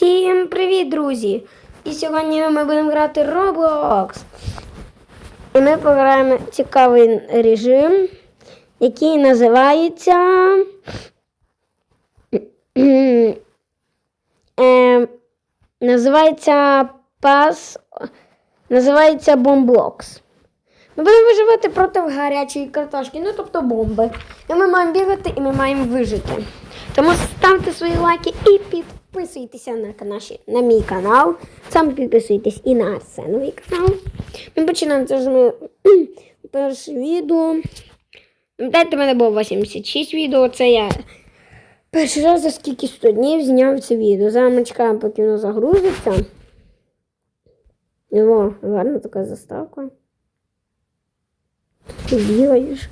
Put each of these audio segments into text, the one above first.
Всім привіт, друзі! І сьогодні ми будемо грати Roblox. І ми пограємо цікавий режим, який називається. Е, називається Пас. Називається Бомблокс. Ми будемо виживати проти гарячої картошки, ну тобто бомби. І ми маємо бігати і ми маємо вижити. Тому ставте свої лайки і підписуйтеся на, наші, на мій канал. Сам підписуйтесь і на Арсеновий канал. Ми починаємо це ж ми перше відео. Пам'ятаєте, в мене було 86 відео. Це я перший раз за скільки 100 днів зняв це відео. Зараз ми чекаємо, поки воно загрузиться. О, гарна така заставка. Ти бігаєш.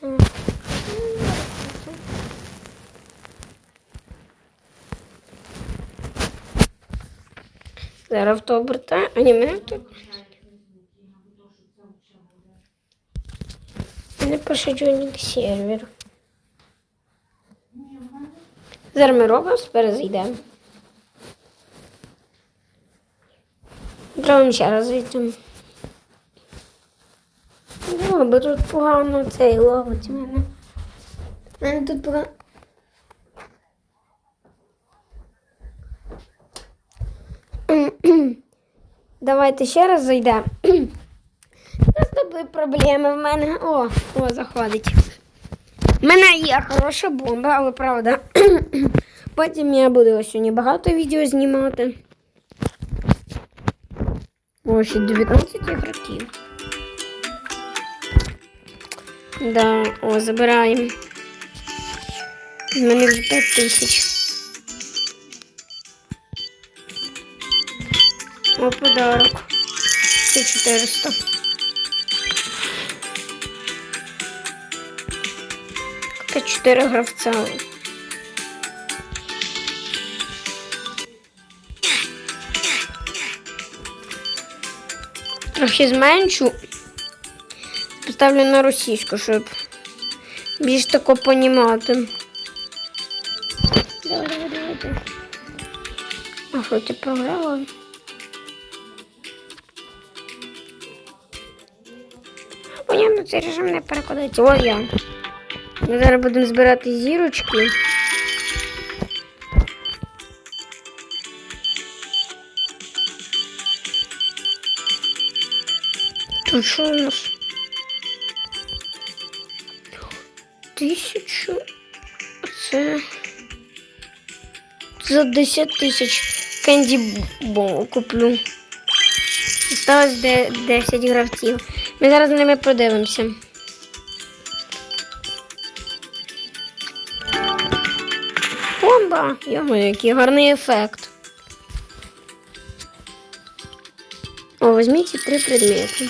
Це. Зараз авто обертає, а ні, мене тут. Не пише joining сервер. Зараз ми робимо, перезайдемо. Зробимо ще раз вийдемо. Ну, бо тут погано цей ловить мене. Мене тут погано. Давайте ще раз зайдемо. З тобою проблеми в мене. О, о, заходить. У мене є хороша бомба, але правда. Потім я буду сьогодні багато відео знімати. Ось і 19 ігроків. Да, о, забираємо. У мене вже 5 тисяч. О, подарок. Це 400. Це 4 гравця. Трохи зменшу. Поставлю на російську, щоб більш тако понімати. Давай, давай, давай, давай. А що ти програла? Понятно, цей режим не перекладається. О, я. Ми зараз будемо збирати зірочки. Тут що у нас? Тисячу. Це за 10 тисяч кенді куплю. Осталось 10 гравців. Ми зараз з ними подивимося. Бомба! Йомо, який гарний ефект. О, візьміть три предмети.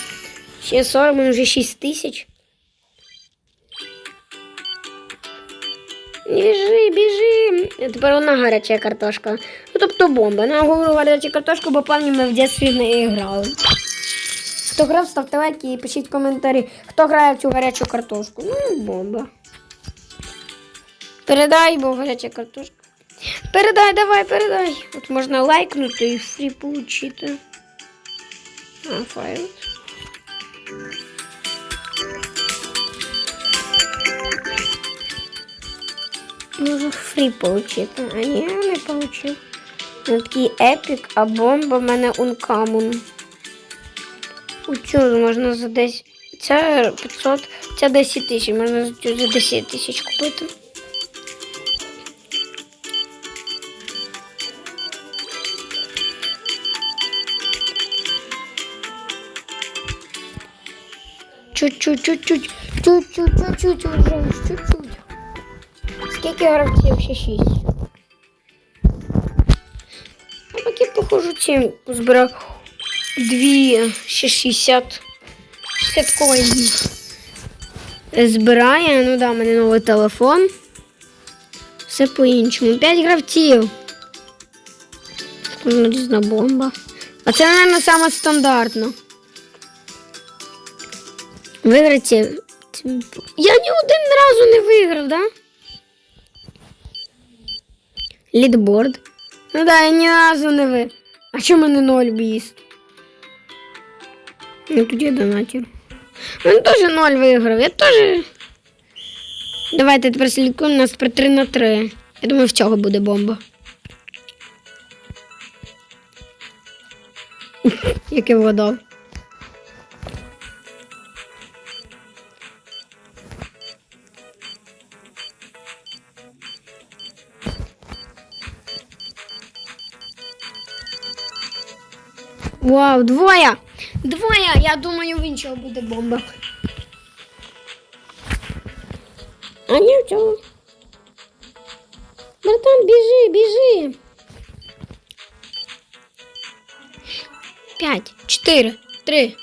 Ще 40, ми вже 6 тисяч. Біжи, біжи. Тепер вона гаряча картошка. Ну, тобто бомба. Ну, я говорю гаряча картошка, бо певні ми в дитинстві в грали. Хто грав, ставте лайки і пишіть коментарі, хто грає в цю гарячу картошку. Ну, бомба. Передай, бо гаряча картошка. Передай, давай, передай. От можна лайкнути і фрі получити. А, файл. Можу фрі получити. А ні, не получив. Ну, такий епік, а бомба в мене ункамун. Оцю можна за 10. Ця 500, ця 10 тисяч, можна за цю за 10 тисяч купити. Чуть-чуть, чуть-чуть, чуть-чуть, чуть-чуть, чуть-чуть. Скільки гравців? Ще 6. А поки похожу цим збирав дві ще 60. 60 коїнів. Збирає, ну да, в мене новий телефон. Все по-іншому. 5 гравців. Ну, різна бомба. А це, мабуть, саме стандартно. Виграти Я ні один разу не виграв, да? Лідборд. Ну да, я ні разу не ви. А чому мене ноль біст? Ну тоді я донатір. Він теж ноль виграв. Я теж. Давайте тепер слідкуємо нас про 3 на 3. Я думаю, в цього буде бомба. Як я Вау, двоє! Двоє! Я думаю, в іншого буде бомба. А ні, в цього. Братан, біжи, біжи. П'ять, чотири, три.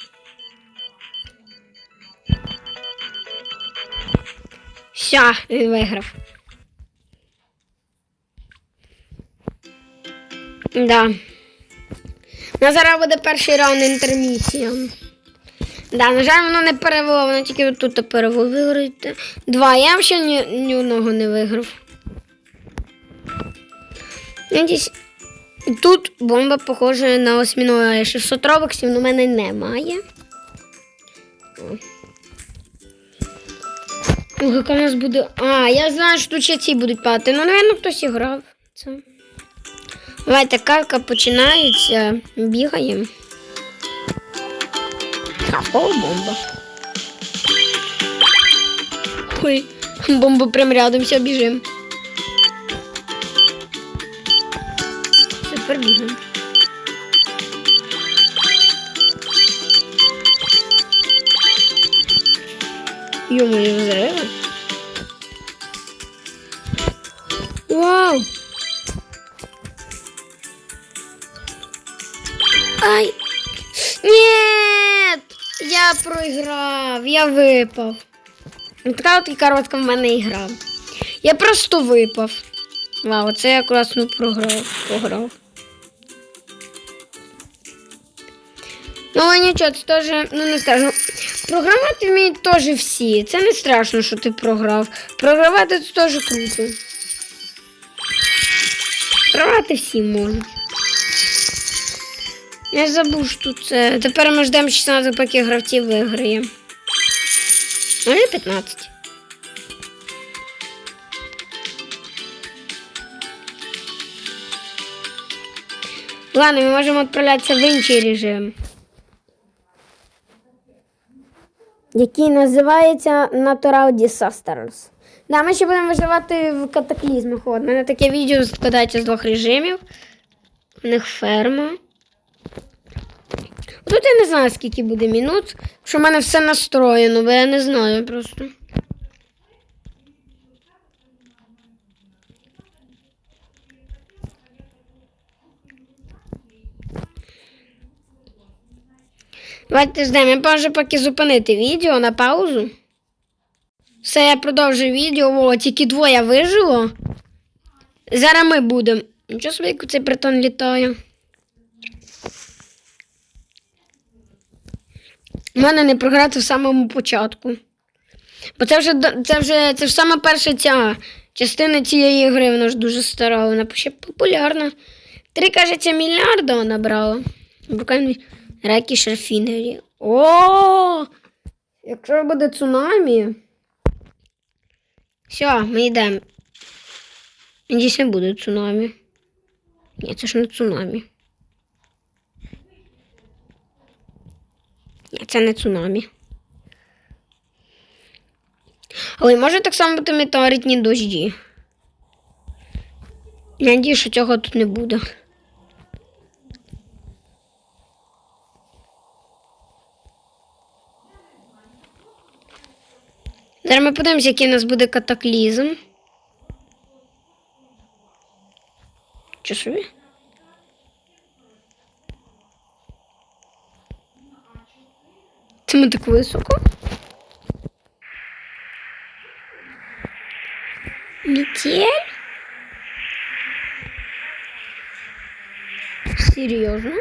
Все, він виграв. Да. На зараз буде перший раунд інтермісія. Да, на жаль, воно не перевело, воно тільки тут перевело. Виграєте. Два. Я взагалі ні, ні одного не виграв. Надіюсь, Тут бомба похожа на осьмінога 600 робоксів, але в мене немає. О. Яка у нас буде. А, я знаю, що тут ще ці будуть падати. Ну, напевно, хтось і грав. Це. Давайте катка починається. Бігаємо. О, бомба. Ой, бомба прям рядом, все, біжимо. Супер бігаємо. Ё-моё, взрывы. Вау! Я проіграв, я випав. Така от і коротка в мене ігра. Я просто випав. Вау, це я класно програв. програв. Ну, нічого, це теж, ну не страшно. Програвати вміють теж всі. Це не страшно, що ти програв. Програвати це теж круто. Програвати всі можуть. Я забув, що тут це. Тепер ми ждемо 16, поки гравці виграє. Може 15. Ладно, ми можемо відправлятися в інший режим. Який називається Natural Disasters. Да, ми ще будемо виживати в катаклізмах. У мене таке відео складається з двох режимів. У них ферма. Тут я не знаю, скільки буде минут, що в мене все настроєно, бо я не знаю просто. Давайте ждемо. Я можу поки зупинити відео на паузу. Все, я продовжую відео. О, тільки двоє вижило. Зараз ми будемо. Нічого собі, цей притон літає. У мене не програти в самому початку. Бо це вже це вже це ж саме перша ця частина цієї гри, вона ж дуже стара, вона ще популярна. Три, кажеться, мільярда набрала. Буквально реки шерфінері. О! Якщо буде цунамі. Все, ми йдемо. Не буде цунамі. Ні, це ж не цунамі. Ні, це не цунамі. Але може так само бути метеоритні дощі. Я надію, що цього тут не буде. Зараз ми подивимося, який у нас буде катаклізм. Чи собі? Чому так високо? Метель? Серьезно?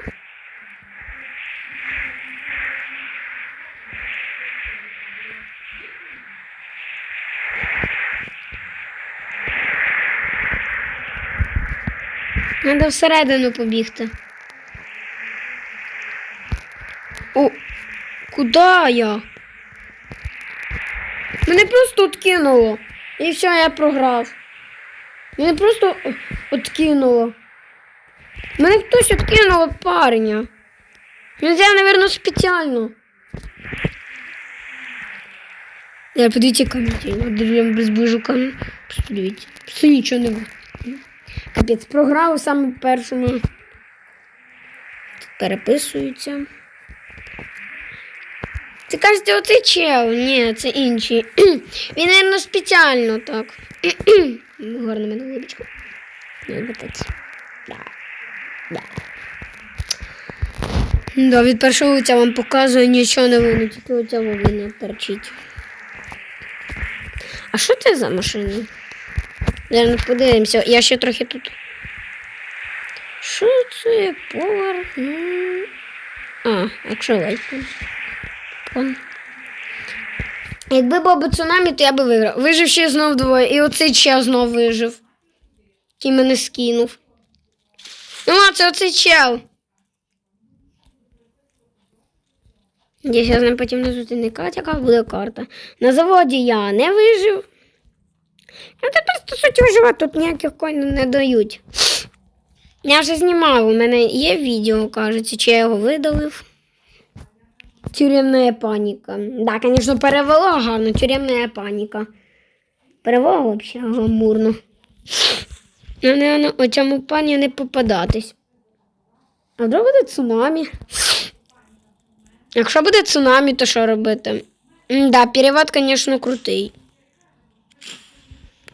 Надо всередину побігти. Куди я? Мене просто откинуло. І все, я програв. Мене просто откинуло. Мене хтось откинув від парня. Це, напевно, спеціально. Я подивіться камінь. Я безбожу камінь. Просто дивіться. Нічого не буде. Капець, програв саме в першому. Переписуються. Ти кажете, оцей чел. Ні, це інший. Він, мабуть, спеціально так. Гарна мене. Не. Да. Да. Да, від першого лиця вам показує, нічого не видно, тільки оця вовина торчить. А що це за машина? Зараз подивимося, я ще трохи тут. Що це? Повар? А, якщо лайку. Якби був цунамі, то я би виграв. Вижив ще знов двоє. І оцей чел знов вижив. Який мене скинув. Ну, а це оцей чел. Я зараз нам потім не зустрінекати, яка буде карта. На заводі я не вижив. Ну, тепер стосуті виживати, тут ніяких коїнів не дають. Я вже знімав, у мене є відео, кажеться, чи я його видалив. Тюремная паніка. Да, звісно, перевело гарно, тюремная паніка. Перевело взагалі гламурно. Ну, не, у цьому пані не попадатись. А вдруг буде цунамі? Якщо буде цунамі, то що робити? Да, перевод, звісно, крутий.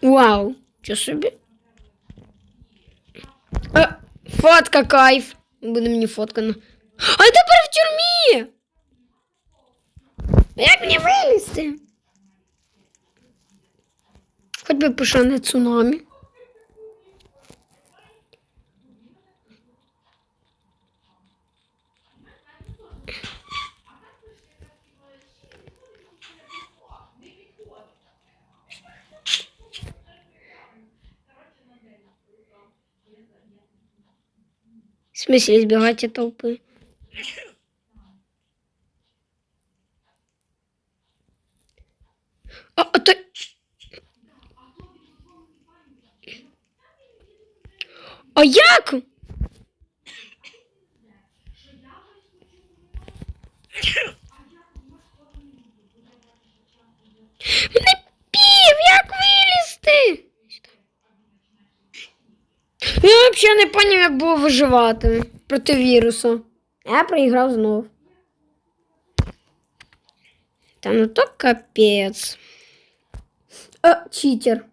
Вау, що собі? А, фотка кайф. Буде мені фотка. А тепер в. Як мені вилізти? Хоч би на цунамі. В смысле избегать от толпы? А, а ты... А як? Не пів, як вилізти? Я взагалі не поняв, як було виживати проти вірусу. Я проіграв знов. Та ну то капець. Е, читер.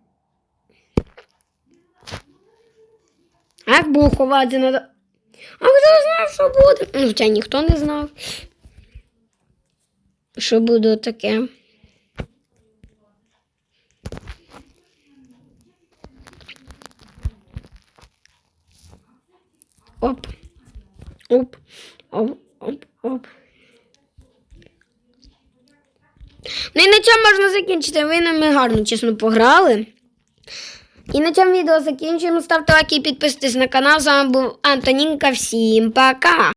А як було ховати надо. А хто знав, що буде? Ну, хоча ніхто не знав. Що буде таке. Оп. Оп. Оп, оп, оп. Ну і на цьому можна закінчити. Ви нам гарно, чесно, пограли. І на цьому відео закінчуємо. Ставте лайки і підписуйтесь на канал. З вами був Антонінка. Всім пока!